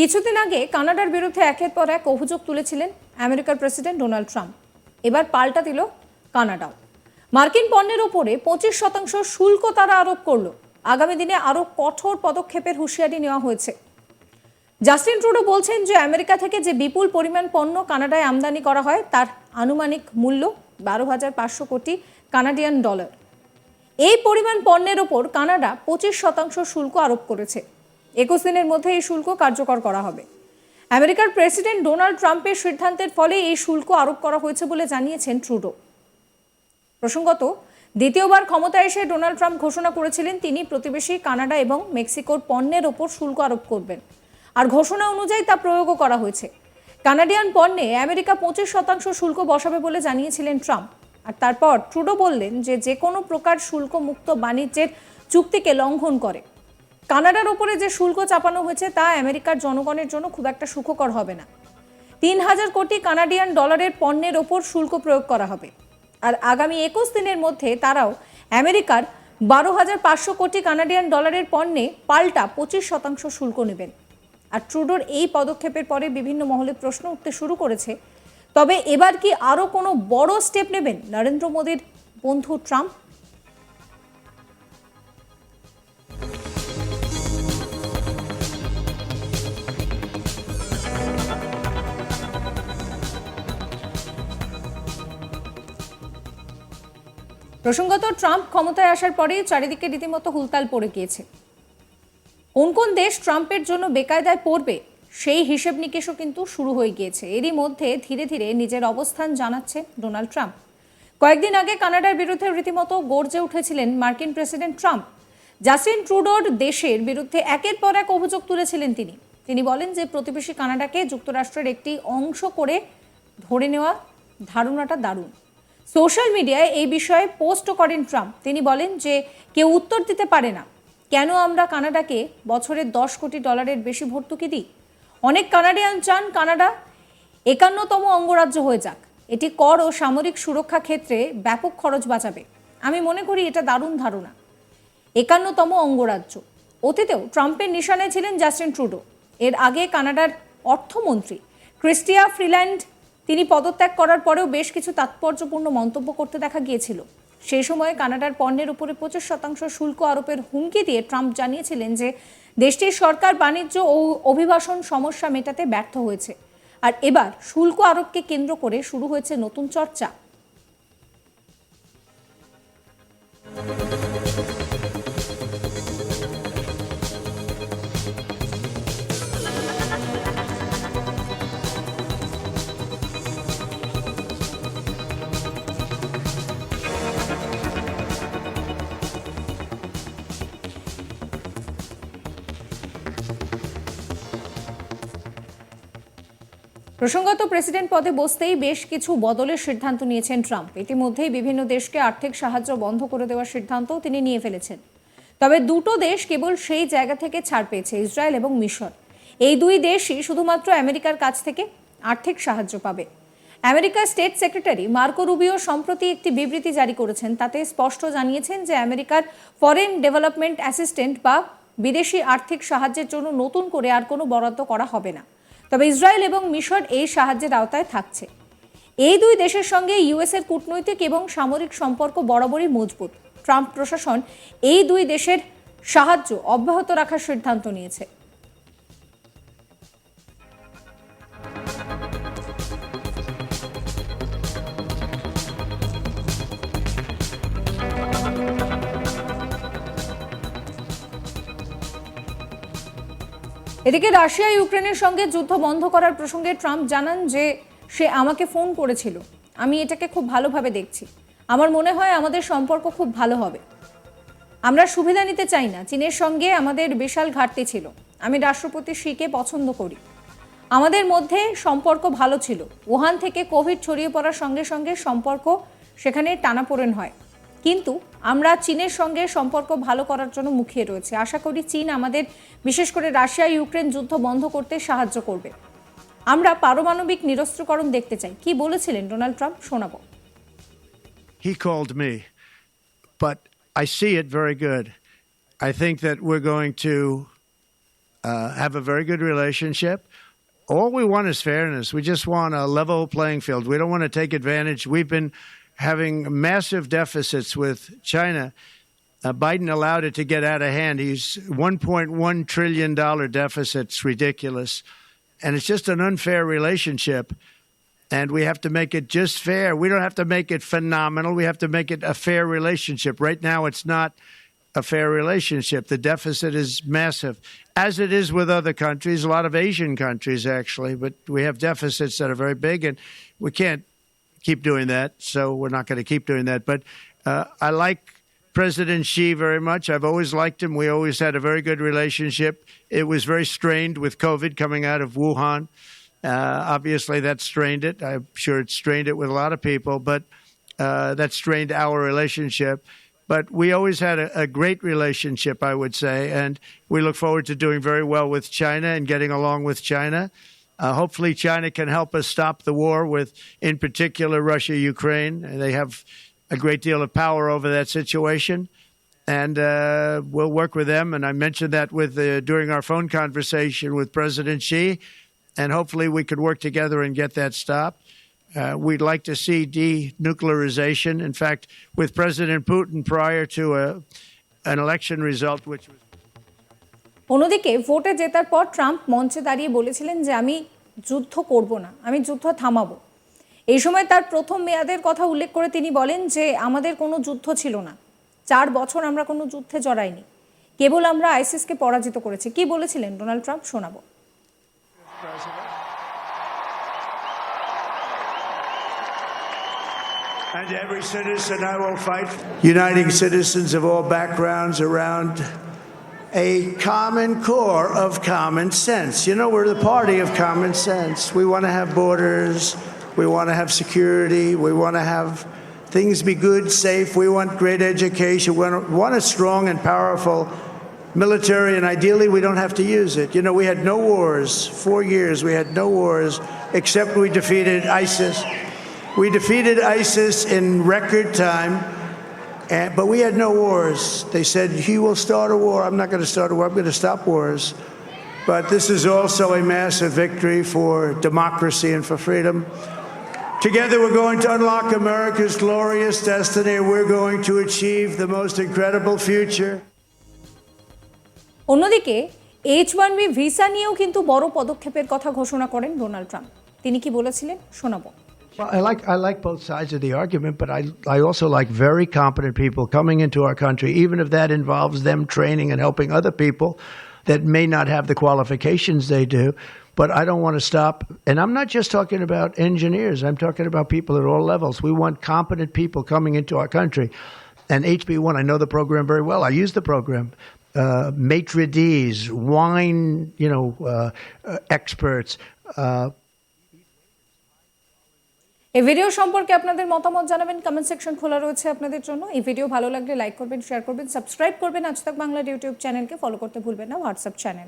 কিছুদিন আগে কানাডার বিরুদ্ধে একের পর এক অভিযোগ তুলেছিলেন আমেরিকার প্রেসিডেন্ট ডোনাল্ড ট্রাম্প। এবার পাল্টা দিল কানাডাও। মার্কিন পণ্যের ওপরে পঁচিশ শতাংশ শুল্ক তারা আরোপ করল। আগামী দিনে আরও কঠোর পদক্ষেপের হুঁশিয়ারি নেওয়া হয়েছে। জাস্টিন ট্রুডো বলছেন যে আমেরিকা থেকে যে বিপুল পরিমাণ পণ্য কানাডায় আমদানি করা হয়, তার আনুমানিক মূল্য বারো হাজার পাঁচশো কোটি কানাডিয়ান ডলার। এই পরিমাণ পণ্যের ওপর কানাডা পঁচিশ শতাংশ শুল্ক আরোপ করেছে। একুশ দিনের মধ্যে এই শুল্ক কার্যকর করা হবে। আমেরিকার প্রেসিডেন্ট ডোনাল্ড ট্রাম্পের সিদ্ধান্তের ফলে এই শুল্ক আরোপ করা হয়েছে বলে জানিয়েছেন ট্রুডো। প্রসঙ্গত, দ্বিতীয়বার ক্ষমতায় এসে ডোনাল্ড ট্রাম্প ঘোষণা করেছিলেন তিনি প্রতিবেশী কানাডা এবং মেক্সিকোর পণ্যের ওপর শুল্ক আরোপ করবেন। আর ঘোষণা অনুযায়ী তা প্রয়োগও করা হয়েছে। কানাডিয়ান পণ্যে আমেরিকা পঁচিশ শতাংশ শুল্ক বসাবে বলে জানিয়েছিলেন ট্রাম্প। আর তারপর ট্রুডো বললেন যে যে কোনো প্রকার শুল্ক মুক্ত বাণিজ্যের চুক্তিকে লঙ্ঘন করে। কানাডার ওপরে যে শুল্ক চাপানো হয়েছে, তা আমেরিকার জনগণের জন্য খুব একটা সুখকর হবে না। তিন হাজার কোটি কানাডিয়ান ডলারের পণ্যের ওপর শুল্ক প্রয়োগ করা হবে। আর আগামী একুশ দিনের মধ্যে তারাও আমেরিকার বারো হাজার পাঁচশো কোটি কানাডিয়ান ডলারের পণ্যে পাল্টা পঁচিশ শতাংশ শুল্ক নেবেন। আর ট্রুডোর এই পদক্ষেপের পরে বিভিন্ন মহলে প্রশ্ন উঠতে শুরু করেছে, তবে এবার কি আরও কোনো বড় স্টেপ নেবেন নরেন্দ্র মোদীর বন্ধু ট্রাম্প? প্রসঙ্গত, ট্রাম্প ক্ষমতায় আসার পরেই চারিদিকে রীতিমতো হুলতাল পড়ে গিয়েছে। কোন কোন দেশ ট্রাম্পের জন্য বেকায়দায় পড়বে, সেই হিসেব নিকেশও কিন্তু শুরু হয়ে গিয়েছে। এরই মধ্যে ধীরে ধীরে নিজের অবস্থান জানাচ্ছে ডোনাল্ড ট্রাম্প। কয়েকদিন আগে কানাডার বিরুদ্ধে রীতিমতো গর্জে উঠেছিলেন মার্কিন প্রেসিডেন্ট ট্রাম্প। জাস্টিন ট্রুডোর দেশের বিরুদ্ধে একের পর এক অভিযোগ তুলেছিলেন তিনি। তিনি বলেন যে, প্রতিবেশী কানাডাকে যুক্তরাষ্ট্রের একটি অংশ করে ধরে নেওয়া ধারণাটা দারুণ। সোশ্যাল মিডিয়ায় এই বিষয়ে পোস্টও করেন ট্রাম্প। তিনি বলেন যে কেউ উত্তর দিতে পারে না। কেন আমরা কানাডাকে বছরে দশ কোটি ডলারের বেশি ভর্তুকি দিই? অনেক কানাডিয়ান চান কানাডা একান্নতম অঙ্গরাজ্য হয়ে যাক। এটি কর ও সামরিক সুরক্ষা ক্ষেত্রে ব্যাপক খরচ বাঁচাবে। আমি মনে করি এটা দারুণ ধারণা। একান্নতম অঙ্গরাজ্য। অতীতেও ট্রাম্পের নিশানে ছিলেন জাস্টিন ট্রুডো। এর আগে কানাডার অর্থমন্ত্রী ক্রিস্টিয়া ফ্রিল্যান্ড তিনি পদত্যাগ করার পরেও বেশ কিছু তাৎপর্যপূর্ণ মন্তব্য করতে দেখা গিয়েছিল। সেই সময়ে কানাডার পণ্যের উপরে পঁচিশ শতাংশ শুল্ক আরোপের হুমকি দিয়ে ট্রাম্প জানিয়েছিলেন যে, দেশটির সরকার বাণিজ্য ও অভিবাসন সমস্যা মেটাতে ব্যর্থ হয়েছে। আর এবার শুল্ক আরোপকে কেন্দ্র করে শুরু হয়েছে নতুন চর্চা। প্রসঙ্গত, প্রেসিডেন্ট পদে বসতেই বেশ কিছু বদলের সিদ্ধান্ত নিয়েছেন ট্রাম্প। ইতিমধ্যেই বিভিন্ন দেশকে আর্থিক সাহায্য বন্ধ করে দেওয়ার সিদ্ধান্তও তিনি নিয়ে ফেলেছেন। তবে দুটো দেশ কেবল সেই জায়গা থেকে ছাড় পেয়েছে, ইসরায়েল এবং মিশর। এই দুই দেশই শুধুমাত্র আমেরিকার কাছ থেকে আর্থিক সাহায্য পাবে। আমেরিকার স্টেট সেক্রেটারি মার্কো রুবিও সম্প্রতি একটি বিবৃতি জারি করেছেন। তাতে স্পষ্ট জানিয়েছেন যে আমেরিকার ফরেন ডেভেলপমেন্ট অ্যাসিস্ট্যান্ট বা বিদেশি আর্থিক সাহায্যের জন্য নতুন করে আর কোনো বরাদ্দ করা হবে না। তবে ইসরায়েল এবং মিশর এই সাহায্যের আওতায় থাকছে। এই দুই দেশের সঙ্গে ইউএসের কূটনৈতিক এবং সামরিক সম্পর্ক বরাবরই মজবুত। ট্রাম্প প্রশাসন এই দুই দেশের সাহায্য অব্যাহত রাখার সিদ্ধান্ত নিয়েছে। এদিকে রাশিয়া, ইউক্রেনের সঙ্গে যুদ্ধ বন্ধ করার প্রসঙ্গে ট্রাম্প জানান যে সে আমাকে ফোন করেছিল। আমি এটাকে খুব ভালোভাবে দেখছি। আমার মনে হয় আমাদের সম্পর্ক খুব ভালো হবে। আমরা সুবিধা নিতে চাই না। চীনের সঙ্গে আমাদের বিশাল ঘাটতি ছিল। আমি রাষ্ট্রপতি শিকে পছন্দ করি। আমাদের মধ্যে সম্পর্ক ভালো ছিল। ওহান থেকে কোভিড ছড়িয়ে পড়ার সঙ্গে সঙ্গে সম্পর্ক সেখানে টানাপোড়েন হয়। কিন্তু আমরা চীনের সঙ্গে সম্পর্ক ভালো করার জন্য মুখিয়ে রয়েছে আশা করি চীন আমাদের বিশেষ করে রাশিয়া ইউক্রেন যুদ্ধ বন্ধ করতে সাহায্য করবে আমরা পারমাণবিক নিরস্ত্রকরণ দেখতে চাই কি বলেছিলেন ডোনাল্ড ট্রাম্প শোনাবো he called me. But I see it very good. I think that we're going to uh, have a very good relationship. All we want is fairness. We just want a level playing field. We don't want to take advantage. We've been having massive deficits with China. Uh, Biden allowed it to get out of hand. He's $1.1 trillion deficit. It's ridiculous. And it's just an unfair relationship. And we have to make it just fair. We don't have to make it phenomenal. We have to make it a fair relationship. Right now, it's not a fair relationship. The deficit is massive, as it is with other countries, a lot of Asian countries, actually. But we have deficits that are very big, and we can't keep doing that. So we're not going to keep doing that. But uh, I like President Xi very much. I've always liked him. We always had a very good relationship. It was very strained with COVID coming out of Wuhan. Uh, obviously, that strained it. I'm sure it strained it with a lot of people, but uh, that strained our relationship. But we always had a, a great relationship, I would say, and we look forward to doing very well with China and getting along with China. Uh, hopefully, China can help us stop the war with, in particular, Russia Ukraine. They have a great deal of power over that situation. And uh, we'll work with them. And I mentioned that with uh, during our phone conversation with President Xi. And hopefully, we could work together and get that stopped. Uh, we'd like to see denuclearization. In fact, with President Putin prior to a, an election result, which was অন্যদিকে ভোটে জেতার পর Trump মঞ্চে দাঁড়িয়ে বলেছিলেন যে আমি যুদ্ধ করব না আমি যুদ্ধ থামাবো। এই সময় তার প্রথম মেয়াদের কথা উল্লেখ করে তিনি বলেন যে আমাদের কোনো যুদ্ধ ছিল না চার বছর আমরা কোনো যুদ্ধে জড়াইনি কেবল আমরা আইসিসকে পরাজিত করেছি। কি বলেছিলেন ডোনাল্ড ট্রাম্প? শোনাবো। And every citizen I will fight, uniting citizens of all backgrounds around a common core of common sense. You know, we're the party of common sense. We want to have borders, we want to have security, we want to have things be good, safe, we want great education, we want a strong and powerful military, and ideally we don't have to use it. You know, we had no wars, four years, we had no wars, except we defeated ISIS. We defeated ISIS in record time, and, but we had no wars. They said, He will start a war. I'm not going to start a war, I'm going to stop wars. But this is also a massive victory for democracy and for freedom. Together, we're going to unlock America's glorious destiny. We're going to achieve the most incredible future. অন্যদিকে H one B visa নিয়েও কিন্তু বড় পদক্ষেপের কথা ঘোষণা করেন Donald Trump তিনি কি বলেছিলেন শোনাবো Well, I like I like both sides of the argument, but I I also like very competent people coming into our country, even if that involves them training and helping other people that may not have the qualifications they do. But I don't want to stop. And I'm not just talking about engineers. I'm talking about people at all levels. We want competent people coming into our country. And HB1, I know the program very well. I use the program. Uh, maitre d's, wine, you know, uh, uh, experts, uh, এই video সম্পর্কে আপনাদের মতামত জানাবেন comment section খোলা রয়েছে আপনাদের জন্য। এই ভিডিও ভালো লাগলে লাইক করবেন শেয়ার করবেন সাবস্ক্রাইব করবেন। আজ তাক বাংলার ইউটিউব চ্যানেলকে ফলো করতে ভুলবেন না হোয়াটসঅ্যাপ চ্যানেল